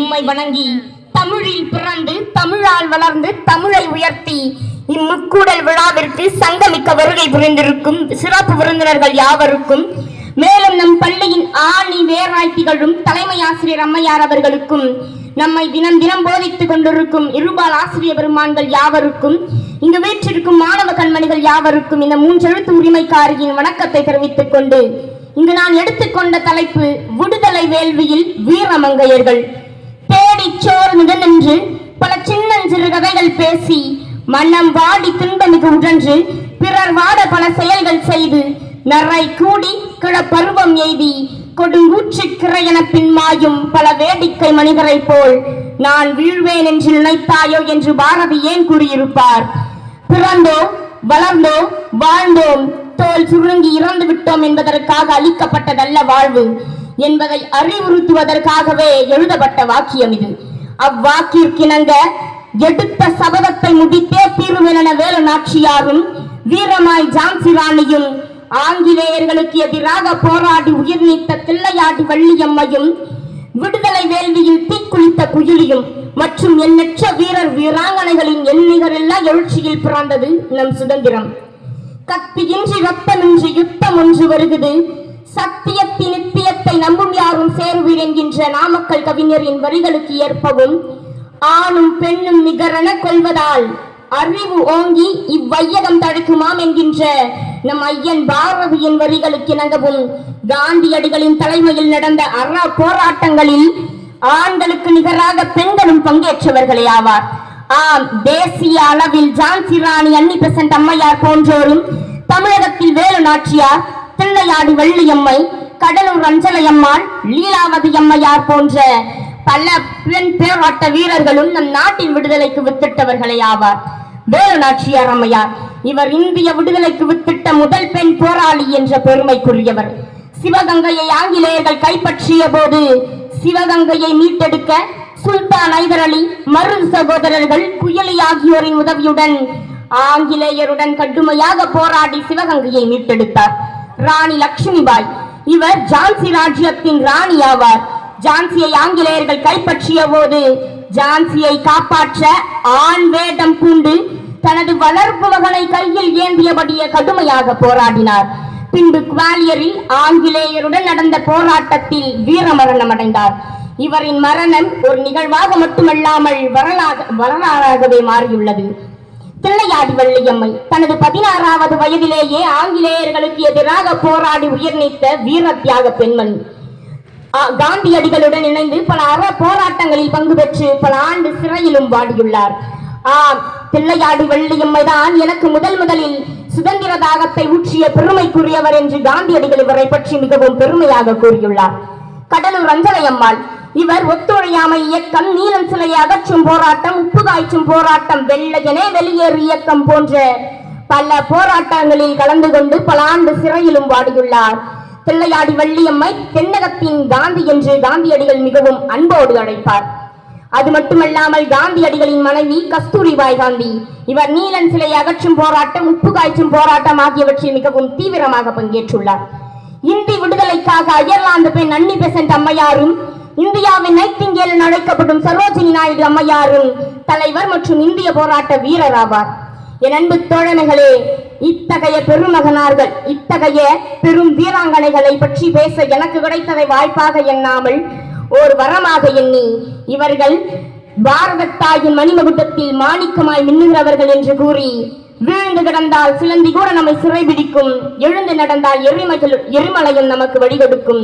உம்மை வணங்கி தமிழில் பிறந்து தமிழால் வளர்ந்து தமிழை உயர்த்தி இம்முக்கூடல் விழாவிற்கு சங்கமிக்க வருகை புரிந்திருக்கும் சிறப்பு விருந்தினர்கள் யாவருக்கும் மேலும் நம் பள்ளியின் ஆணி வேராய் திகழும் தலைமை ஆசிரியர் அம்மையார் அவர்களுக்கும் நம்மை தினம் தினம் போதித்துக் கொண்டிருக்கும் இருபால் ஆசிரியர் பெருமான்கள் யாவருக்கும் இங்கு வீற்றிருக்கும் மாணவ கண்மணிகள் யாவருக்கும் இந்த மூன்றெழுத்து உரிமைக்காரியின் வணக்கத்தை தெரிவித்துக் கொண்டு இங்கு நான் எடுத்துக்கொண்ட தலைப்பு விடுதலை வேள்வியில் வீரமங்கையர்கள். தேடிச் நின்று பல சின்னஞ்சிறு கதைகள் பேசி மன்னம் வாடி துன்பமிகு உடன்று பிறர் வாட பல செயல்கள் செய்து நரை கூடி கிழ பருவம் எய்தி கொடுங்கூற்று கிரையென பின்மாயும் பல வேடிக்கை மனிதரைப் போல் நான் வீழ்வேன் என்று நினைத்தாயோ என்று பாரதி ஏன் கூறியிருப்பார்? பிறந்தோம் வளர்ந்தோம் வாழ்ந்தோம் தோல் சுருங்கி இறந்து விட்டோம் என்பதற்காக அளிக்கப்பட்டதல்ல வாழ்வு. என்பதை அறிவுறுத்துவதற்காகவே எழுதப்பட்ட வாக்கியம் இது. அவ்வாக்கிற்கிணங்க எடுத்த சபதத்தை முடித்தே தீர்வுமென வேலு நாச்சியாரும் வீரமாய் ஜான்சி ராணியும் ஆங்கிலேயர்களுக்கு எதிராக போராடி உயிர் நீத்த தில்லையாடி வள்ளியம்மையும் விடுதலை வேள்வியில் தீக்குளித்த குயிலியும் மற்றும் எண்ணற்ற வீரர் வீராங்கனைகளின் எண்ணிகரில்லா எழுச்சியில் பிறந்தது நம் சுதந்திரம். கத்தியின்றி ரத்தமின்றி யுத்தம் ஒன்று வருகிறது சத்தியத்தின் நித்தியத்தை நம்பும் யாரும் சேருவீர் என்கின்ற நாமக்கல் கவிஞரின் வரிகளுக்கு ஏற்பவும் ஆணும் பெண்ணும் நிகரென கொள்வதால் அறிவு ஓங்கி இவ்வையகம் தடுக்குமாம் என்கின்ற நம் ஐயன் பாரதியின் வரிகளுக்கு இணங்கவும் காந்தியடிகளின் தலைமையில் நடந்த அறா போராட்டங்களில் ஆண்களுக்கு நிகராக பெண்களும் பங்கேற்றவர்களே ஆவார். ஆம் தேசிய அளவில் ஜான்சி ராணி அன்னி பெசன்ட் அம்மையார் போன்றோரும் தமிழகத்தில் வேலு நாச்சியார் தில்லையாடி வள்ளியம்மை கடலூர் அஞ்சலையம்மாள் லீலாவதி அம்மையார் போன்ற பல பெண் பேராட்ட வீரர்களும் நம் நாட்டின் விடுதலைக்கு வித்திட்டவர்களே ஆவார். வேலு நாச்சியார் அம்மையார் இவர் இந்திய விடுதலைக்கு வித்திட்ட முதல் பெண் போராளி என்ற பெருமைக்குரியவர். சிவகங்கையை ஆங்கிலேயர்கள் கைப்பற்றிய போது சிவகங்கையை மீட்டெடுக்க சுல்தான் ஐதர் அலி மரு சகோதரர்கள் குயலி ஆகியோரின் உதவியுடன் ஆங்கிலேயருடன் கடுமையாக போராடி சிவகங்கையை மீட்டெடுத்தார். ராணி லட்சுமிபாய் இவர் ஜான்சி ராஜ்யத்தின் ராணி ஆவார். ஜான்சியை ஆங்கிலேயர்கள் கைப்பற்றிய போது ஜான்சியை காப்பாற்ற ஆண் வேடம் பூண்டு தனது வளர்ப்பு மகனை கையில் ஏந்தியபடியே கடுமையாக போராடினார். பின்பு குவாலியரில் ஆங்கிலேயருடன் நடந்த போராட்டத்தில் வீரமரணம் அடைந்தார். இவரின் மரணம் ஒரு நிகழ்வாக மட்டுமல்லாமல் வரலாக வரலாறாகவே மாறியுள்ளது. தில்லையாடி வள்ளியம்மை. தனது பதினாறாவது வயதிலேயே ஆங்கிலேயர்களுக்கு எதிராக போராடி உயிர் நீத்த வீர தியாக பெண்மணி காந்தியடிகளுடன் இணைந்து பல அற போராட்டங்களில் பங்கு பெற்று பல ஆண்டு சிறையிலும் வாடியுள்ளார். ஆ தில்லையாடி வள்ளியம்மை தான் எனக்கு முதல் முதலில் சுதந்திர தாகத்தை ஊற்றிய பெருமைக்குரியவர் என்று காந்தியடிகள் இவரை பற்றி மிகவும் பெருமையாக கூறியுள்ளார். கடலூர் அஞ்சலையம்மாள் இவர் ஒத்துழையாமை இயக்கம் நீலன் சிலையை அகற்றும் போராட்டம் உப்பு காய்ச்சும் போராட்டம் வெள்ளையனே வெளியேறு இயக்கம் போன்ற பல போராட்டங்களில் கலந்து கொண்டு பல ஆண்டு சிறையிலும் வாடியுள்ளார். தில்லையாடி வள்ளியம்மை தென்னகத்தின் காந்தி என்று காந்தியடிகள் மிகவும் அன்போடு அழைப்பார். அது மட்டுமல்லாமல் காந்தியடிகளின் மனைவி கஸ்தூரிபாய் காந்தி இவர் நீலன் சிலை அகற்றும் போராட்டம் உப்பு காய்ச்சும் போராட்டம் ஆகியவற்றில் மிகவும் தீவிரமாக பங்கேற்றுள்ளார். இந்தி விடுதலைக்காக அயர்லாந்து பெண் அன்னி பெசன்ட் அம்மையாரும் இந்தியாவின் நைட்டிங்கேல் என அழைக்கப்படும் சரோஜினி நாயுடு அம்மையாரும் தலைவர் மற்றும் இந்திய போராட்ட வீரர் ஆவார். என் அன்பு தோழமைகளே இத்தகைய பெருமகனார்கள் இத்தகைய பெரும் வீராங்கனைகளை பற்றி பேச எனக்கு கிடைத்ததை வாய்ப்பாக எண்ணாமல் ஓர் வரமாக எண்ணி இவர்கள் பாரத தாயின் மணிமகுட்டத்தில் மாணிக்கமாய் மின்னுகிறவர்கள் என்று கூறி வீழ்ந்து கிடந்தால் சிலந்தி கூட நம்மை சிறைபிடிக்கும் எழுந்து நடந்தால் எரிமகள் எரிமலையும் நமக்கு வழிகொடுக்கும்.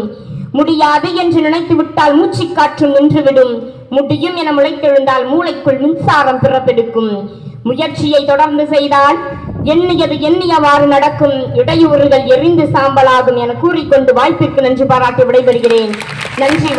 முடியாது என்று நினைத்து விட்டால் மூச்சுக் நின்றுவிடும். முடியும் என முளைத்தெழுந்தால் மூளைக்குள் மின்சாரம் பிறப்பெடுக்கும். முயற்சியை தொடர்ந்து செய்தால் எண்ணியது எண்ணியவாறு நடக்கும். இடையூறுகள் எரிந்து சாம்பலாகும் என கூறிக்கொண்டு வாய்ப்பிற்கு நன்றி பாராட்டி விடைபெறுகிறேன். நன்றி